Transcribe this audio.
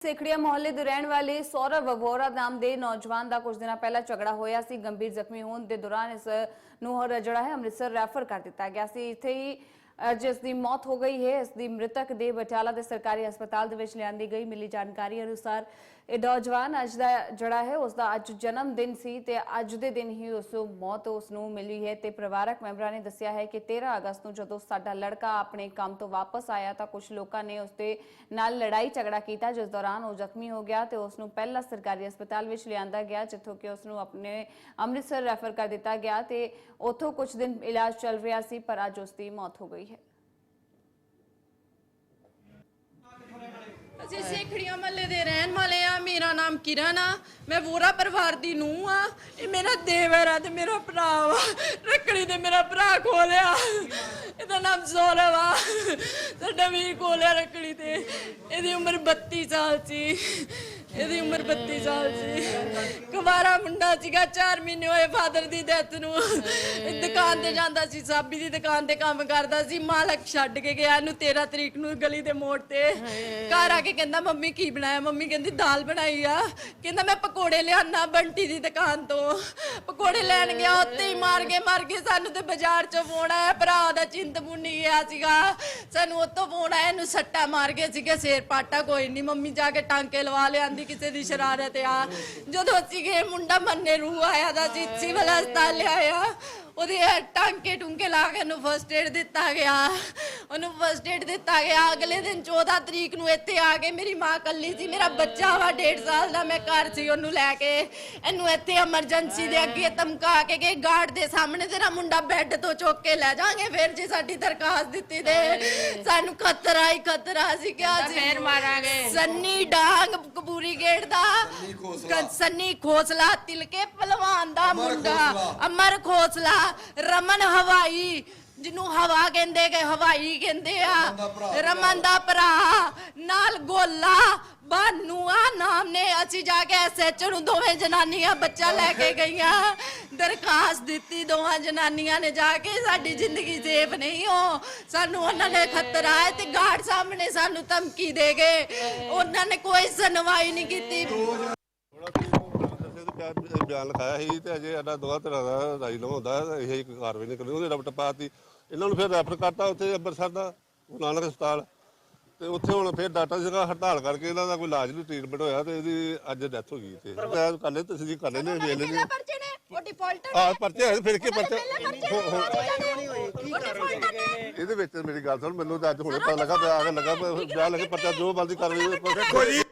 ਸੇਖੜੀਆ ਮੁਹੱਲੇ ਦੇ ਰਹਿਣ ਵਾਲੇ ਸੌਰਵ ਵੋਰਾ ਨਾਮ ਦੇ ਨੌਜਵਾਨ ਦਾ ਕੁਝ ਦਿਨਾਂ ਪਹਿਲਾਂ ਝਗੜਾ ਹੋਇਆ ਸੀ। ਗੰਭੀਰ ਜ਼ਖਮੀ ਹੋਣ ਦੇ ਦੌਰਾਨ ਇਸ ਨੂੰ ਜਿਹੜਾ ਹੈ ਅੰਮ੍ਰਿਤਸਰ ਰੈਫਰ ਕਰ ਦਿੱਤਾ ਗਿਆ ਸੀ। ਇੱਥੇ ਹੀ ਅ, ਜਿਸ ਦੀ ਮੌਤ ਹੋ ਗਈ ਹੈ ਇਸ ਦੀ ਮ੍ਰਿਤਕ ਦੇ ਬਟਾਲਾ ਦੇ ਸਰਕਾਰੀ ਹਸਪਤਾਲ ਦੇ ਵਿੱਚ ਲਿਆਂਦੀ ਗਈ। ਮਿਲੀ ਜਾਣਕਾਰੀ ਅਨੁਸਾਰ ਇਹ ਨੌਜਵਾਨ ਅੱਜ ਦਾ ਜਿਹੜਾ ਹੈ ਉਸ ਦਾ ਅੱਜ ਜਨਮ ਦਿਨ ਸੀ ਤੇ ਅੱਜ ਦੇ ਦਿਨ ਹੀ ਉਸ ਨੂੰ ਮੌਤ ਉਸ ਨੂੰ ਮਿਲੀ ਹੈ ਤੇ ਪਰਿਵਾਰਕ ਮੈਂਬਰਾਂ ਨੇ ਦੱਸਿਆ ਹੈ ਕਿ 13 ਅਗਸਤ ਨੂੰ ਜਦੋਂ ਸਾਡਾ ਲੜਕਾ ਆਪਣੇ ਕੰਮ ਤੋਂ ਵਾਪਸ ਆਇਆ ਤਾਂ ਕੁਝ ਲੋਕਾਂ ਨੇ ਉਸ ਦੇ ਨਾਲ ਲੜਾਈ ਝਗੜਾ ਕੀਤਾ, ਜਿਸ ਦੌਰਾਨ ਉਹ ਜ਼ਖਮੀ ਹੋ ਗਿਆ ਤੇ ਉਸ ਨੂੰ ਪਹਿਲਾਂ ਸਰਕਾਰੀ ਹਸਪਤਾਲ ਵਿੱਚ ਲਿਆਂਦਾ ਗਿਆ, ਜਿੱਥੋਂ ਕਿ ਉਸ ਨੂੰ ਆਪਣੇ ਅੰਮ੍ਰਿਤਸਰ ਰੈਫਰ ਕਰ ਦਿੱਤਾ ਗਿਆ ਤੇ ਉੱਥੋਂ ਕੁਝ ਦਿਨ ਇਲਾਜ ਚੱਲ ਰਿਹਾ ਸੀ, ਪਰ ਅੱਜ ਉਸ ਦੀ ਮੌਤ ਹੋ ਗਈ ਹੈ। ਅਸੀਂ ਸੇਖੜੀਆਂ ਮਹੱਲੇ ਨਾਮ ਕਿਰਨ ਆ, ਮੈਂ ਵੋਰਾ ਪਰਿਵਾਰ ਦੀ ਨੂੰਹ ਆ, ਇਹ ਮੇਰਾ ਦੇਵਰ ਆ ਤੇ ਮੇਰਾ ਭਰਾ ਵਾ, ਰੱਖੜੀ ਤੇ ਮੇਰਾ ਭਰਾ ਖੋਲਿਆ, ਇਹਦਾ ਨਾਮ ਸੌਰਵ ਆ ਸਾਡਾ ਵੀਰ ਖੋਲਿਆ ਰੱਖੜੀ ਤੇ, ਇਹਦੀ ਉਮਰ 32 ਸਾਲ ਸੀ। ਇਹਦੀ ਉਮਰ 32 ਸਾਲ ਸੀ। ਕੁਵਾਰਾ ਮੁੰਡਾ ਸੀਗਾ 4 ਮਹੀਨੇ ਹੋਏ ਫਾਦਰ ਦੀ ਡੈਥ ਨੂੰ। ਇਹ ਦੁਕਾਨ ਤੇ ਜਾਂਦਾ ਸੀ, ਸਾਬੀ ਦੀ ਦੁਕਾਨ ਤੇ ਕੰਮ ਕਰਦਾ ਸੀ। ਮਾਲਕ ਛੱਡ ਕੇ ਗਿਆ ਇਹਨੂੰ 13 ਤਰੀਕ ਨੂੰ ਗਲੀ ਦੇ ਮੋੜ ਤੇ। ਘਰ ਆ ਕੇ ਕਹਿੰਦਾ, ਮੰਮੀ ਕੀ ਬਣਾਇਆ? ਮੰਮੀ ਕਹਿੰਦੀ, ਦਾਲ ਬਣਾਈ ਆ। ਕਹਿੰਦਾ, ਮੈਂ ਪਕੌੜੇ ਲਿਆਣਾ ਬੰਟੀ ਦੀ ਦੁਕਾਨ ਤੋਂ। ਪਕੌੜੇ ਲੈਣ ਗਿਆ ਉੱਤੇ ਹੀ ਮਾਰ ਕੇ, ਮਾਰ ਗਏ ਸਾਨੂੰ ਤੇ ਬਾਜ਼ਾਰ ਚੋਂ ਫੋਨ ਆਇਆ। ਭਰਾ ਦਾ ਚਿੰਤਪੁਰਨੀ ਗਿਆ ਸੀਗਾ। ਸਾਨੂੰ ਉੱਤੋਂ ਫੋਨ ਆਇਆ, ਇਹਨੂੰ ਸੱਟਾ ਮਾਰ ਗਏ ਸੀਗੇ, ਸਿਰ ਪਾਟਾ ਕੋਈ ਨਹੀਂ ਮੰਮੀ ਜਾ ਕੇ ਟਾਂਕੇ ਲਵਾ ਲਿਆਂਦੀ ਕਿਸੇ ਦੀ ਸ਼ਰਾਰਤ ਆ। ਜਦੋਂ ਅਸੀਂ ਗਏ, ਮੁੰਡਾ ਮੰਨੇ ਰੂਹ ਆਇਆ ਦਾ ਸੀ ਸਿਵਲ ਹਸਪਤਾਲ ਲਿਆਇਆ। ਉਹਦੇ ਟਾਂਕੇ ਟੁੰਕੇ ਲਾ ਕੇ ਉਹਨੂੰ ਫਸਟ ਏਡ ਦਿੱਤਾ ਗਿਆ। ਉਹਨੂੰ ਫਸਟ ਏਡ ਦਿੱਤਾ ਗਿਆ ਅਗਲੇ ਦਿਨ 14 ਤਰੀਕ ਨੂੰ ਇੱਥੇ ਆ ਕੇ ਮੇਰੀ ਮਾਂ ਕੱਲੀ ਸੀ ਮੇਰਾ ਬੱਚਾ ਵਾ 1.5 ਸਾਲ ਦਾ ਮੈਂ ਘਰ ਸੀ ਉਹਨੂੰ ਲੈ ਕੇ। ਇਹਨੂੰ ਇੱਥੇ ਐਮਰਜੈਂਸੀ ਦੇ ਅੱਗੇ ਧਮਕਾ ਕੇ ਗਏ ਗਾਰਡ ਦੇ ਸਾਹਮਣੇ ਤੇਰਾ ਮੁੰਡਾ ਬੈੱਡ ਤੋਂ ਚੁੱਕ ਕੇ ਲੈ ਜਾਾਂਗੇ ਫਿਰ ਜੇ ਸਾਡੀ ਦਰਖਾਸਤ ਦਿੱਤੀ ਤੇ ਸਾਨੂੰ ਖਤਰਾ ਹੀ ਖਤਰਾ ਸੀ ਕਿਹਾ ਸੀ। ਫੇਰ ਮਾਰਾਂਗੇ। ਸੰਨੀ ਡਾਂਗ ਕਬੂਰੀ ਗੇਟ ਦਾ। ਸੰਨੀ ਖੋਸਲਾ। ਤਿਲਕੇ ਪਹਿਲਵਾਨ ਦਾ ਮੁੰਡਾ। ਅਮਰ ਖੋਸਲਾ ਰਮਨ ਹਵਾਈ। ਜਿਹਨੂੰ ਹਵਾ ਕਹਿੰਦੇ ਕਿ ਹਵਾਈ ਕਹਿੰਦੇ ਆ ਰਮਨ ਦਾ ਭਰਾ ਨਾਲ ਗੋਲਾ ਬਾਨੂਆ ਨਾਮ ਨੇ ਅਸੀਂ ਜਾ ਕੇ ਐਸਐਚਓ ਨੂੰ ਦੋਵੇਂ ਜਨਾਨੀਆਂ ਬੱਚਾ ਲੈ ਕੇ ਗਈਆਂ। ਦਰਖਾਸਤ ਦਿੱਤੀ ਦੋਵਾਂ ਜਨਾਨੀਆਂ ਨੇ ਜਾ ਕੇ ਸਾਡੀ ਜ਼ਿੰਦਗੀ ਸੇਫ ਨਹੀਂ ਹੋ। ਸਾਨੂੰ ਉਹਨਾਂ ਨੇ ਖਤਰਾ ਹੈ ਤੇ ਗਾਰਡ ਸਾਹਮਣੇ ਸਾਨੂੰ ਧਮਕੀ ਦੇ ਗਏ। ਉਹਨਾਂ ਨੇ ਕੋਈ ਸੁਣਵਾਈ ਨਹੀਂ ਕੀਤੀ। ਥੋੜਾ ਬਿਆਨ ਲਿਖਾਇਆ ਸੀ ਤੇ ਅਜੇ ਸਾਡਾ ਦੋਹਾਂ ਤਰ੍ਹਾਂ ਦਾ ਰਾਈ ਨਾ ਹੁੰਦਾ ਇਹ ਇੱਕ ਕਾਰਵਾਈ ਨਹੀਂ ਕਰਨੀ ਉਹਦੇ ਰਪਟ ਪਾਤੀ ਇਹਨਾਂ ਨੂੰ ਫਿਰ ਰੈਫਰ ਕਰਤਾ ਉੱਥੇ ਅੰਮ੍ਰਿਤਸਰ ਦਾ ਗੁਰੂ ਨਾਨਕ ਹਸਪਤਾਲ। ਤੇ ਉੱਥੇ ਹੁਣ ਫਿਰ ਡਾਕਟਰ ਜਗ੍ਹਾ ਹੜਤਾਲ ਕਰਕੇ ਇਹਨਾਂ ਦਾ ਕੋਈ ਇਲਾਜ ਨਹੀਂ ਟ੍ਰੀਟਮੈਂਟ ਹੋਇਆ ਤੇ ਇਹਦੀ ਅੱਜ ਡੈਥ ਹੋ ਗਈ ਤੇ ਮੈਂ ਕਰ ਲੈ ਤੁਸੀਂ ਕਰ ਲੈਣੇ ਵੇਖ ਲੈਣੇ ਪਰਚੇ ਨੇ? ਉਹ ਡਿਫਾਲਟਰ ਆ ਪਰਚੇ ਹੈ ਫਿਰ ਕੀ ਪਰਚੇ? ਹੋ- ਹੋ- ਇਹਦੇ ਵਿੱਚ ਮੇਰੀ ਗੱਲ ਸੁਣ ਮੈਨੂੰ ਤਾਂ ਅੱਜ ਹੁਣੇ ਪਤਾ ਲੱਗਾ ਕੇ ਲੱਗਾ ਪਿਆ ਲੱਗੇ ਪਰਚਾ ਜੋ ਬਲਦੀ ਕਰ ਰਹੀ ਦੇਖੋ ਜੀ